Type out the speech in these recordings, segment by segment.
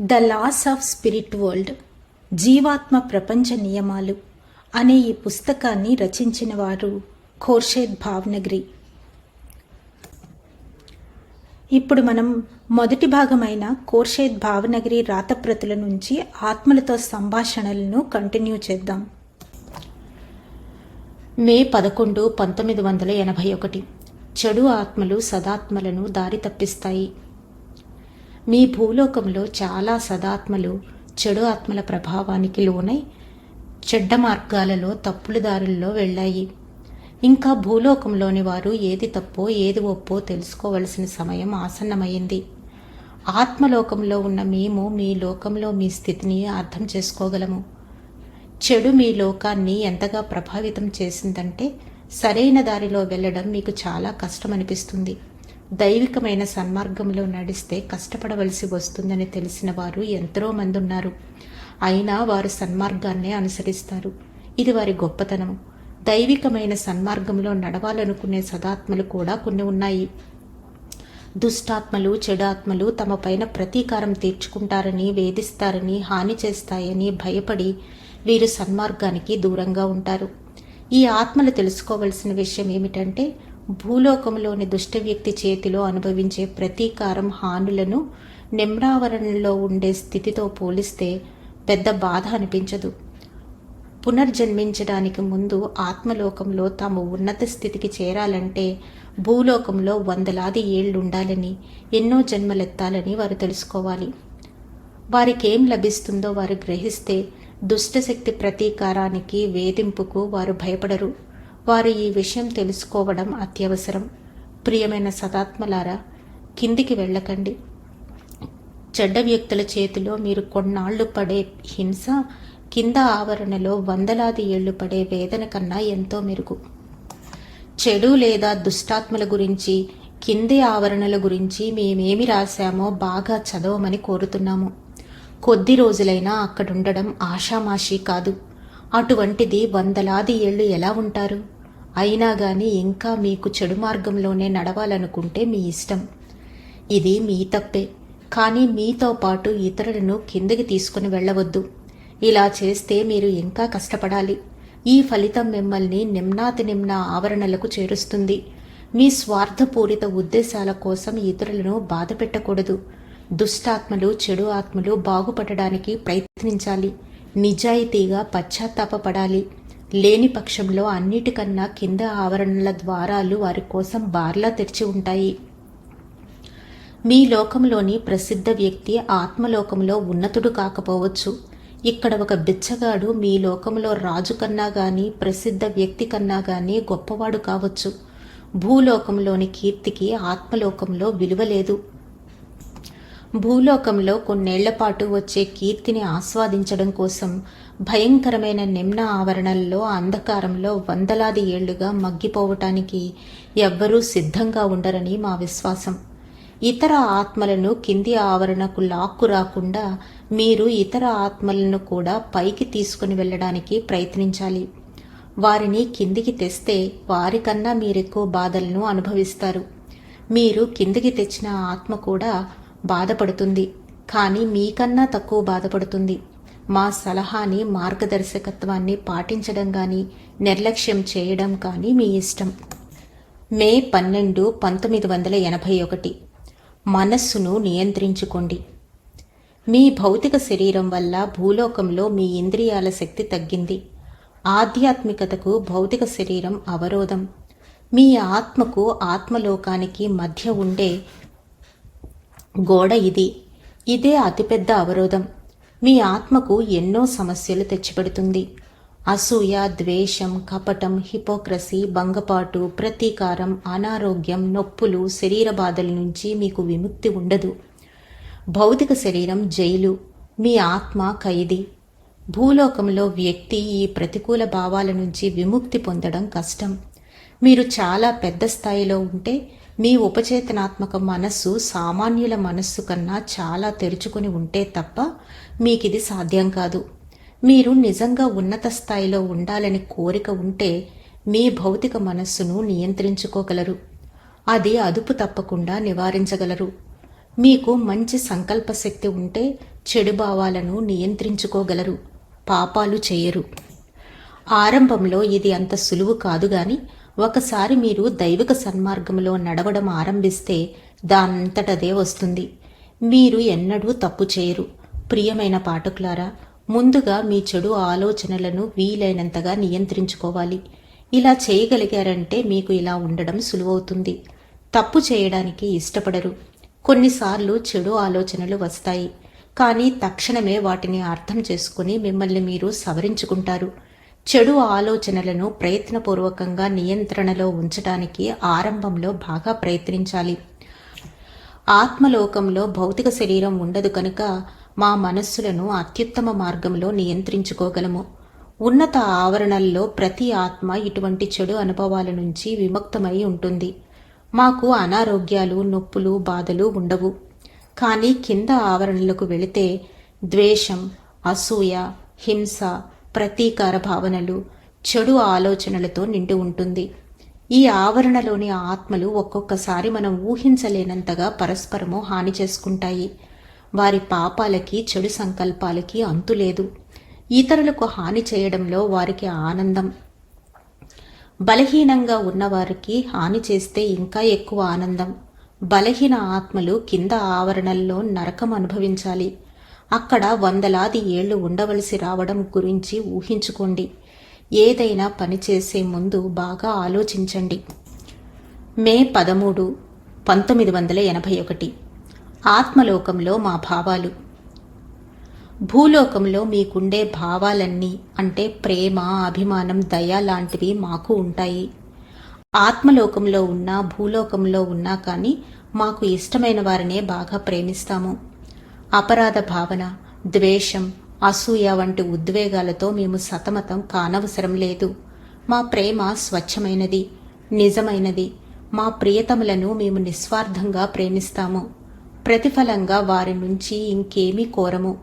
The loss of spirit world జీవాత్మ ప్రపంచ నియమాలు అనే ఈ పుస్తకాన్ని రచించిన వారు ఖోర్షేద్ భావనగిరి. ఇప్పుడు మనం మొదటి భాగమైన కోర్షేద్ భావనగిరి రాతప్రతుల నుంచి ఆత్మలతో సంభాషణలను కంటిన్యూ చేద్దాం. మే పదకొండు పంతొమ్మిది వందల ఎనభై ఒకటి. చెడు ఆత్మలు సదాత్మలను దారి తప్పిస్తాయి. మీ భూలోకంలో చాలా సదాత్మలు చెడు ఆత్మల ప్రభావానికి లోనై చెడ్డ మార్గాలలో తప్పుల దారుల్లో వెళ్ళాయి. ఇంకా భూలోకంలోని వారు ఏది తప్పో ఏది ఒప్పో తెలుసుకోవలసిన సమయం ఆసన్నమైంది. ఆత్మలోకంలో ఉన్న మేము మీ లోకంలో మీ స్థితిని అర్థం చేసుకోగలము. చెడు మీ లోకాన్ని ఎంతగా ప్రభావితం చేసిందంటే సరైన దారిలో వెళ్ళడం మీకు చాలా కష్టం అనిపిస్తుంది దైవికమైన సన్మార్గంలో నడిస్తే కష్టపడవలసి వస్తుందని తెలిసిన వారు ఎంతో మంది ఉన్నారు. అయినా వారు సన్మార్గాన్నే అనుసరిస్తారు. ఇది వారి గొప్పతనం. దైవికమైన సన్మార్గంలో నడవాలనుకునే సదాత్మలు కూడా కొన్ని ఉన్నాయి. దుష్టాత్మలు చెడాత్మలు తమ పైన ప్రతీకారం తీర్చుకుంటారని వేధిస్తారని హాని చేస్తాయని భయపడి వీరు సన్మార్గానికి దూరంగా ఉంటారు. ఈ ఆత్మలు తెలుసుకోవలసిన విషయం ఏమిటంటే భూలోకంలోని దుష్ట వ్యక్తి చేతిలో అనుభవించే ప్రతీకారం హానులను నిమ్రావరణలో ఉండే స్థితితో పోలిస్తే పెద్ద బాధ అనిపించదు. పునర్జన్మించడానికి ముందు ఆత్మలోకంలో తాము ఉన్నత స్థితికి చేరాలంటే భూలోకంలో వందలాది ఏళ్ళు ఉండాలని ఎన్నో జన్మలెత్తాలని వారు తెలుసుకోవాలి. వారికేం లభిస్తుందో వారు గ్రహిస్తే దుష్టశక్తి ప్రతీకారానికి వేధింపుకు వారు భయపడరు. వారు ఈ విషయం తెలుసుకోవడం అత్యవసరం. ప్రియమైన సదాత్మలారా కిందికి వెళ్ళకండి. చెడ్డ వ్యక్తుల చేతిలో మీరు కొన్నాళ్ళు పడే హింస కింద ఆవరణలో వందలాది ఏళ్ళు పడే వేదన కన్నా ఎంతో మెరుగు. చెడు లేదా దుష్టాత్మల గురించి కింది ఆవరణల గురించి మేమేమి రాశామో బాగా చదవమని కోరుతున్నాము. కొద్ది రోజులైనా అక్కడుండడం ఆషామాషీ కాదు. అటువంటిది వందలాది ఏళ్ళు ఎలా ఉంటారు? అయినా కానీ ఇంకా మీకు చెడు మార్గంలోనే నడవాలనుకుంటే మీ ఇష్టం. ఇది మీ తప్పే. కానీ మీతో పాటు ఇతరులను కిందకి తీసుకుని వెళ్ళవద్దు. ఇలా చేస్తే మీరు ఇంకా కష్టపడాలి. ఈ ఫలితం మిమ్మల్ని నిమ్నాతి నిమ్న ఆవరణలకు చేరుస్తుంది. మీ స్వార్థపూరిత ఉద్దేశాల కోసం ఇతరులను బాధ పెట్టకూడదు. దుష్టాత్మలు చెడు ఆత్మలు బాగుపడడానికి ప్రయత్నించాలి. నిజాయితీగా పశ్చాత్తాపపడాలి. లేని పక్షంలో అన్నిటికన్నా కింద ఆవరణల ద్వారాలు వారి కోసం బార్లా తెరిచి ఉంటాయి. మీ లోకంలోని ప్రసిద్ధ వ్యక్తి ఆత్మలోకంలో ఉన్నతుడు కాకపోవచ్చు. ఇక్కడ ఒక బిచ్చగాడు మీ లోకంలో రాజు కన్నా గాని ప్రసిద్ధ వ్యక్తి కన్నా గాని గొప్పవాడు కావచ్చు. భూలోకంలోని కీర్తికి ఆత్మలోకంలో విలువ లేదు. భూలోకంలో కొన్నేళ్ళపాటు వచ్చే కీర్తిని ఆస్వాదించడం కోసం భయంకరమైన నిమ్న ఆవరణల్లో అంధకారంలో వందలాది ఏళ్ళుగా మగ్గిపోవటానికి ఎవ్వరూ సిద్ధంగా ఉండరని మా విశ్వాసం. ఇతర ఆత్మలను కింది ఆవరణకు లాక్కు రాకుండా మీరు ఇతర ఆత్మలను కూడా పైకి తీసుకుని వెళ్ళడానికి ప్రయత్నించాలి. వారిని కిందికి తెస్తే వారికన్నా మీరెక్కువ బాధలను అనుభవిస్తారు. మీరు కిందికి తెచ్చిన ఆత్మ కూడా బాధపడుతుంది. కానీ మీకన్నా తక్కువ బాధపడుతుంది. మా సలహాని మార్గదర్శకత్వాన్ని పాటించడం కానీ నిర్లక్ష్యం చేయడం కానీ మీ ఇష్టం. మే పన్నెండు పంతొమ్మిది వందల ఎనభై ఒకటి. మనస్సును నియంత్రించుకోండి. మీ భౌతిక శరీరం వల్ల భూలోకంలో మీ ఇంద్రియాల శక్తి తగ్గింది. ఆధ్యాత్మికతకు భౌతిక శరీరం అవరోధం. మీ ఆత్మకు ఆత్మలోకానికి మధ్య ఉండే గోడ ఇది. ఇదే అతిపెద్ద అవరోధం. మీ ఆత్మకు ఎన్నో సమస్యలు తెచ్చిపెడుతుంది. అసూయ ద్వేషం కపటం హిపోక్రసీ భంగపాటు ప్రతీకారం అనారోగ్యం నొప్పులు శరీర బాధల నుంచి మీకు విముక్తి ఉండదు. భౌతిక శరీరం జైలు. మీ ఆత్మ ఖైదీ. భూలోకంలో వ్యక్తి ఈ ప్రతికూల భావాల నుంచి విముక్తి పొందడం కష్టం. మీరు చాలా పెద్ద స్థాయిలో ఉంటే మీ ఉపచేతనాత్మక మనస్సు సామాన్యుల మనస్సు కన్నా చాలా తెరుచుకుని ఉంటే తప్ప మీకిది సాధ్యం కాదు. మీరు నిజంగా ఉన్నత స్థాయిలో ఉండాలని కోరిక ఉంటే మీ భౌతిక మనస్సును నియంత్రించుకోగలరు. అది అదుపు తప్పకుండా నివారించగలరు. మీకు మంచి సంకల్ప శక్తి ఉంటే చెడు భావాలను నియంత్రించుకోగలరు. పాపాలు చేయరు. ఆరంభంలో ఇది అంత సులువు కాదు గాని ఒకసారి మీరు దైవిక సన్మార్గంలో నడవడం ఆరంభిస్తే దానంతటదే వస్తుంది. మీరు ఎన్నడూ తప్పు చేయరు. ప్రియమైన పాఠకులారా ముందుగా మీ చెడు ఆలోచనలను వీలైనంతగా నియంత్రించుకోవాలి. ఇలా చేయగలిగారంటే మీకు ఇలా ఉండడం సులువవుతుంది. తప్పు చేయడానికి ఇష్టపడరు. కొన్నిసార్లు చెడు ఆలోచనలు వస్తాయి. కానీ తక్షణమే వాటిని అర్థం చేసుకుని మిమ్మల్ని మీరు సవరించుకుంటారు. చెడు ఆలోచనలను ప్రయత్నపూర్వకంగా నియంత్రణలో ఉంచడానికి ఆరంభంలో బాగా ప్రయత్నించాలి. ఆత్మలోకంలో భౌతిక శరీరం ఉండదు కనుక మా మనస్సులను అత్యుత్తమ మార్గంలో నియంత్రించుకోగలము. ఉన్నత ఆవరణల్లో ప్రతి ఆత్మ ఇటువంటి చెడు అనుభవాల నుంచి విముక్తమై ఉంటుంది. మాకు అనారోగ్యాలు నొప్పులు బాధలు ఉండవు. కానీ కింద ఆవరణలకు వెళితే ద్వేషం అసూయ హింస ప్రతీకార భావనలు చెడు ఆలోచనలతో నిండి ఉంటుంది. ఈ ఆవరణలోని ఆత్మలు ఒక్కొక్కసారి మనం ఊహించలేనంతగా పరస్పరము హాని చేసుకుంటాయి. వారి పాపాలకి చెడు సంకల్పాలకి అంతులేదు ఇతరులకు హాని చేయడంలో వారికి ఆనందం. బలహీనంగా ఉన్నవారికి హాని చేస్తే ఇంకా ఎక్కువ ఆనందం. బలహీన ఆత్మలు కింద ఆవరణల్లో నరకం అనుభవించాలి. అక్కడ వందలాది ఏళ్ళు ఉండవలసి రావడం గురించి ఊహించుకోండి. ఏదైనా పని చేసే ముందు బాగా ఆలోచించండి. మే పదమూడు పంతొమ్మిది వందల ఎనభై ఒకటి. ఆత్మలోకంలో మా భావాలు. భూలోకంలో మీకుండే భావాలన్నీ అంటే ప్రేమ అభిమానం దయ లాంటివి మాకు ఉంటాయి. ఆత్మలోకంలో ఉన్నా భూలోకంలో ఉన్నా కానీ మాకు ఇష్టమైన వారినే బాగా ప్రేమిస్తాము. అపరాధ భావన ద్వేషం అసూయ వంటి ఉద్వేగాలతో మేము సతమతం కానవసరం లేదు. మా ప్రేమ స్వచ్ఛమైనది నిజమైనది. మా ప్రియతములను మేము నిస్వార్థంగా ప్రేమిస్తాము. ప్రతిఫలంగా వారి నుంచి ఇంకేమీ కోరము.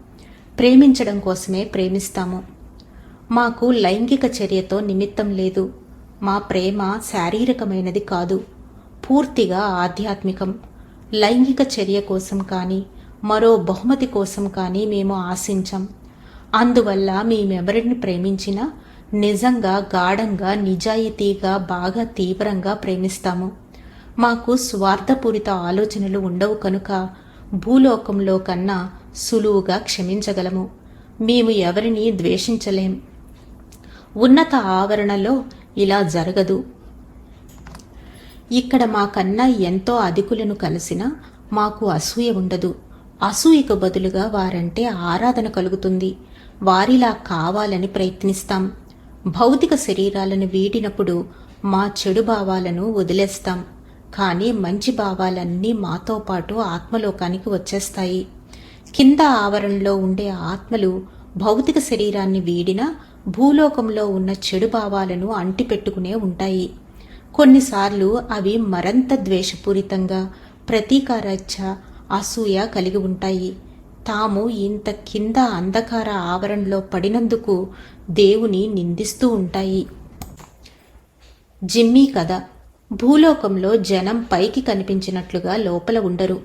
ప్రేమించడం కోసమే ప్రేమిస్తాము. మాకు లైంగిక చర్యతో నిమిత్తం లేదు. మా ప్రేమ శారీరకమైనది కాదు. పూర్తిగా ఆధ్యాత్మికం. లైంగిక చర్య కోసం కానీ మరో బహుమతి కోసం కానీ మేము ఆశించం. అందువల్ల మేమెవరిని ప్రేమించినా నిజంగా గాఢంగా నిజాయితీగా బాగా తీవ్రంగా ప్రేమిస్తాము. మాకు స్వార్థపూరిత ఆలోచనలు ఉండవు కనుక భూలోకంలో కన్నా సులువుగా క్షమించగలము. మేము ఎవరిని ద్వేషించలేం. ఉన్నత ఆవరణలో ఇలా జరగదు. ఇక్కడ మాకన్నా ఎంతో అధికులను కలిసినా మాకు అసూయ ఉండదు. అసూయకు బదులుగా వారంటే ఆరాధన కలుగుతుంది. వారిలా కావాలని ప్రయత్నిస్తాం. భౌతిక శరీరాలను వీడినప్పుడు మా చెడు భావాలను వదిలేస్తాం. కానీ మంచి భావాలన్నీ మాతో పాటు ఆత్మలోకానికి వచ్చేస్తాయి. కింద ఆవరణలో ఉండే ఆత్మలు భౌతిక శరీరాన్ని వీడినా భూలోకంలో ఉన్న చెడు భావాలను అంటిపెట్టుకునే ఉంటాయి. కొన్నిసార్లు అవి మరంత ద్వేషపూరితంగా ప్రతీకారచ్చ అసూయ కలిగి ఉంటాయి. తాము ఇంత కింద అంధకార ఆవరణలో పడినందుకు దేవుని నిందిస్తూ ఉంటాయి. జిమ్మీ కథ. భూలోకంలో జనం పైకి కనిపించినట్లుగా లోపల ఉండరు.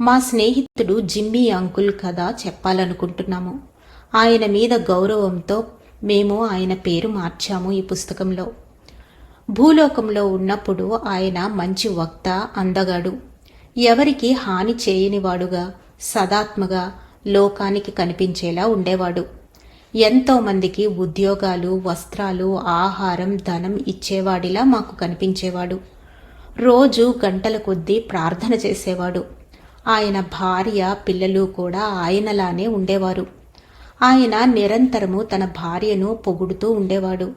మా స్నేహితుడు జిమ్మీ అంకుల్ కథ చెప్పాలనుకుంటున్నాము. ఆయన మీద గౌరవంతో మేము ఆయన పేరు మార్చాము ఈ పుస్తకంలో. భూలోకంలో ఉన్నప్పుడు ఆయన మంచి వక్త అందగాడు. ఎవరికి హాని చేయనివాడుగా సదాత్మగా లోకానికి కనిపించేలా ఉండేవాడు. ఎంతోమందికి ఉద్యోగాలు వస్త్రాలు ఆహారం ధనం ఇచ్చేవాడిలా మాకు కనిపించేవాడు. రోజు గంటల కొద్దీ ప్రార్థన చేసేవాడు. ఆయన భార్య పిల్లలు కూడా ఆయనలానే ఉండేవారు. ఆయన నిరంతరము తన భార్యను పొగుడుతూ ఉండేవాడు.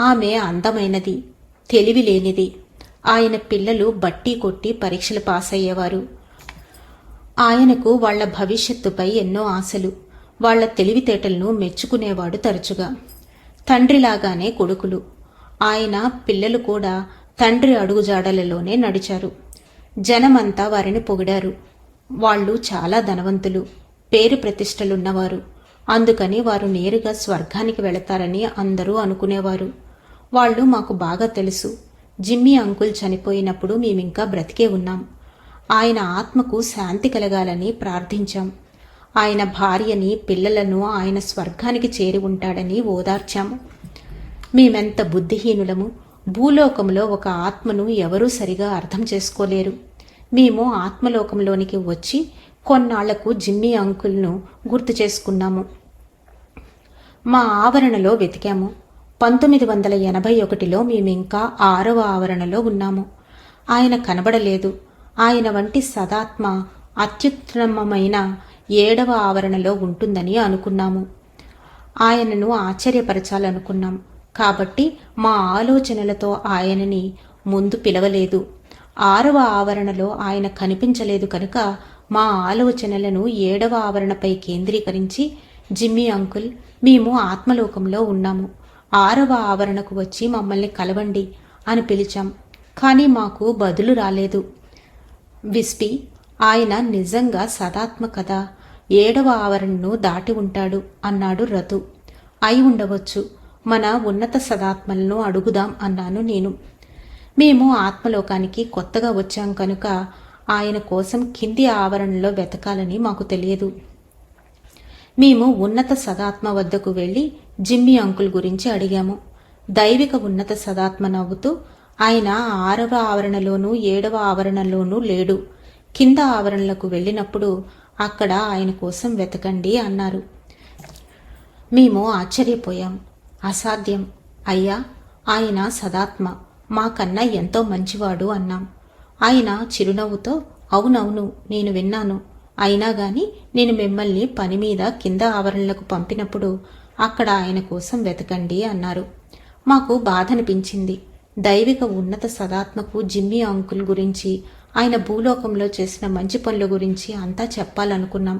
ఆమె అందమైనది తెలివి లేనిది ఆయన పిల్లలు బట్టి కొట్టి పరీక్షలు పాస్ అయ్యేవారు ఆయనకు వాళ్ళ భవిష్యత్తుపై ఎన్నో ఆశలు. వాళ్ళ తెలివితేటలను మెచ్చుకునేవాడు తరచుగా. తండ్రిలాగానే కొడుకులు. ఆయన పిల్లలు కూడా తండ్రి అడుగుజాడలలోనే నడిచారు. జనమంతా వారిని పొగిడారు. వాళ్ళు చాలా ధనవంతులు. పేరు ప్రతిష్టలున్నవారు. అందుకని వారు నేరుగా స్వర్గానికి వెళతారని అందరూ అనుకునేవారు. వాళ్ళు మాకు బాగా తెలుసు. జిమ్మీ అంకుల్ చనిపోయినప్పుడు మేమింకా బ్రతికే ఉన్నాం. ఆయన ఆత్మకు శాంతి కలగాలని ప్రార్థించాం. ఆయన భార్యని పిల్లలను ఆయన స్వర్గానికి చేరి ఉంటాడని ఓదార్చాము మేమెంత బుద్ధిహీనులము. భూలోకంలో ఒక ఆత్మను ఎవరూ సరిగా అర్థం చేసుకోలేరు. మేము ఆత్మలోకంలోనికి వచ్చి కొన్నాళ్ళకు జిమ్మీ అంకుల్ను గుర్తు చేసుకున్నాము. మా ఆవరణలో వెతికాము. పంతొమ్మిది వందల ఎనభై ఒకటిలో మేమింకా ఆరవ ఆవరణలో ఉన్నాము. ఆయన కనబడలేదు. ఆయన వంటి సదాత్మ అత్యుత్తమమైన ఏడవ ఆవరణలో ఉంటుందని అనుకున్నాము. ఆయనను ఆశ్చర్యపరచాలనుకున్నాం. కాబట్టి మా ఆలోచనలతో ఆయనని ముందు పిలవలేదు. ఆరవ ఆవరణలో ఆయన కనిపించలేదు కనుక మా ఆలోచనలను ఏడవ ఆవరణపై కేంద్రీకరించి జిమ్మీ అంకుల్ మేము ఆత్మలోకంలో ఉన్నాము. ఆరవ ఆవరణకు వచ్చి మమ్మల్ని కలవండి అని పిలిచాం. కానీ మాకు బదులు రాలేదు. విస్పి ఆయన నిజంగా సదాత్మ కదా ఏడవ ఆవరణను దాటి ఉంటాడు అన్నాడు రతు. అయి ఉండవచ్చు మన ఉన్నత సదాత్మలను అడుగుదాం అన్నాను నేను. మేము ఆత్మలోకానికి కొత్తగా వచ్చాం కనుక ఆయన కోసం కింది ఆవరణలో వెతకాలని మాకు తెలియదు. మేము ఉన్నత సదాత్మ వద్దకు వెళ్ళి జిమ్మి అంకుల్ గురించి అడిగాము. దైవిక ఉన్నత సదాత్మ నవ్వుతూ ఆయన ఆరవ ఆవరణలోనూ ఏడవ ఆవరణలోనూ లేడు. కింద ఆవరణలకు వెళ్ళినప్పుడు అక్కడ ఆయన కోసం వెతకండి అన్నారు. మేము ఆశ్చర్యపోయాం. అసాధ్యం. అయ్యా ఆయన సదాత్మ. మాకన్నా ఎంతో మంచివాడు అన్నాం. ఆయన చిరునవ్వుతో అవునవును నేను విన్నాను. అయినా గాని నేను మిమ్మల్ని పని మీద కింద ఆవరణలకు పంపినప్పుడు అక్కడ ఆయన కోసం వెతకండి అన్నారు. మాకు బాధ అనిపించింది దైవిక ఉన్నత సదాత్మకు జిమ్మీ అంకుల్ గురించి ఆయన భూలోకంలో చేసిన మంచి పనుల గురించి అంతా చెప్పాలనుకున్నాం.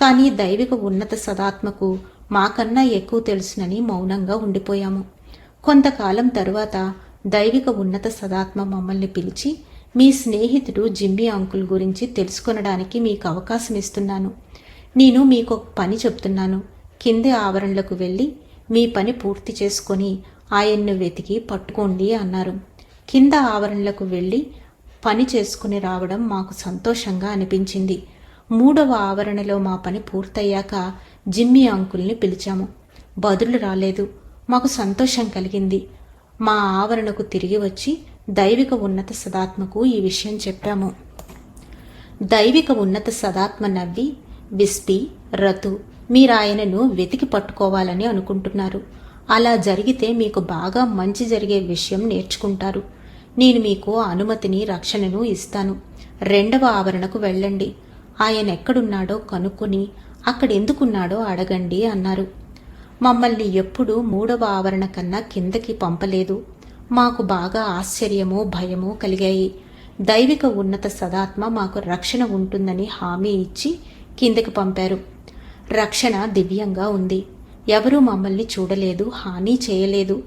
కానీ దైవిక ఉన్నత సదాత్మకు మాకన్నా ఎక్కువ తెలుసునని మౌనంగా ఉండిపోయాము. కొంతకాలం తరువాత దైవిక ఉన్నత సదాత్మ మమ్మల్ని పిలిచి మీ స్నేహితుడు జిమ్మీ అంకుల్ గురించి తెలుసుకొనడానికి మీకు అవకాశం ఇస్తున్నాను. నేను మీకు ఒక పని చెప్తున్నాను. కింది ఆవరణలకు వెళ్ళి మీ పని పూర్తి చేసుకొని ఆయన్ను వెతికి పట్టుకోండి అన్నారు. కింద ఆవరణలకు వెళ్ళి పని చేసుకుని రావడం మాకు సంతోషంగా అనిపించింది. మూడవ ఆవరణలో మా పని పూర్తయ్యాక జిమ్మీ అంకుల్ని పిలిచాము. బదులు రాలేదు. మాకు సంతోషం కలిగింది. మా ఆవరణకు తిరిగి వచ్చి దైవిక ఉన్నత సదాత్మకు ఈ విషయం చెప్పాము. దైవిక ఉన్నత సదాత్మ నవ్వి విస్పి రతు మీరాయనను వెతికి పట్టుకోవాలని అనుకుంటున్నారు. అలా జరిగితే మీకు బాగా మంచి జరిగే విషయం నేర్చుకుంటారు. నేను మీకు అనుమతిని రక్షణను ఇస్తాను. రెండవ ఆవరణకు వెళ్ళండి. ఆయన ఎక్కడున్నాడో కనుక్కొని అక్కడెందుకున్నాడో అడగండి అన్నారు. మమ్మల్ని ఎప్పుడూ మూడవ ఆవరణ కన్నా కిందకి పంపలేదు. మాకు బాగా ఆశ్చర్యము భయము కలిగాయి. దైవిక ఉన్నత సదాత్మ మాకు రక్షణ ఉంటుందని హామీ ఇచ్చి కిందకి పంపారు. రక్షణ దివ్యంగా ఉంది. ఎవరూ మమ్మల్ని చూడలేదు హాని చేయలేదు.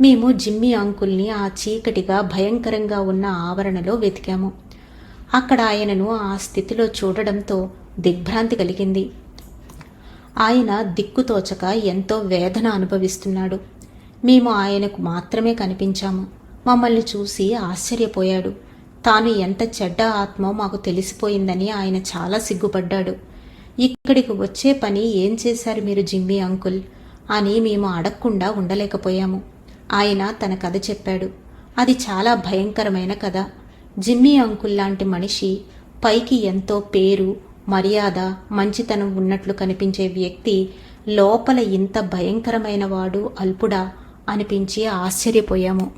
మేము జిమ్మి అంకుల్ని ఆ చీకటిగా భయంకరంగా ఉన్న ఆవరణలో వెతికాము. అక్కడ ఆయనను ఆ స్థితిలో చూడడంతో దిగ్భ్రాంతి కలిగింది. ఆయన దిక్కుతోచక ఎంతో వేదన అనుభవిస్తున్నాడు. మేము ఆయనకు మాత్రమే కనిపించాము. మమ్మల్ని చూసి ఆశ్చర్యపోయాడు. తాను ఎంత చెడ్డ ఆత్మో మాకు తెలిసిపోయిందని ఆయన చాలా సిగ్గుపడ్డాడు. ఇక్కడికి వచ్చే పని ఏం చేశారు మీరు జిమ్మి అంకుల్? అని మేము అడగకుండా ఉండలేకపోయాము. ఆయన తన కథ చెప్పాడు. అది చాలా భయంకరమైన కథ. జిమ్మీ అంకుల్ లాంటి మనిషి పైకి ఎంతో పేరు మర్యాద మంచితనం ఉన్నట్లు కనిపించే వ్యక్తి లోపల ఇంత భయంకరమైన వాడు అల్పుడా అనిపించి ఆశ్చర్యపోయాము.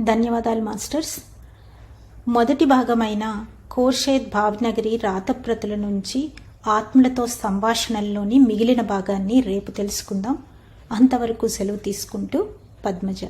ధన్యవాదాలు మాస్టర్స్. మొదటి భాగమైన కోర్షేద్ భావ్నగరి రాతప్రతుల నుంచి ఆత్మలతో సంభాషణల్లోని మిగిలిన భాగాన్ని రేపు తెలుసుకుందాం. అంతవరకు సెలవు తీసుకుంటూ పద్మజ.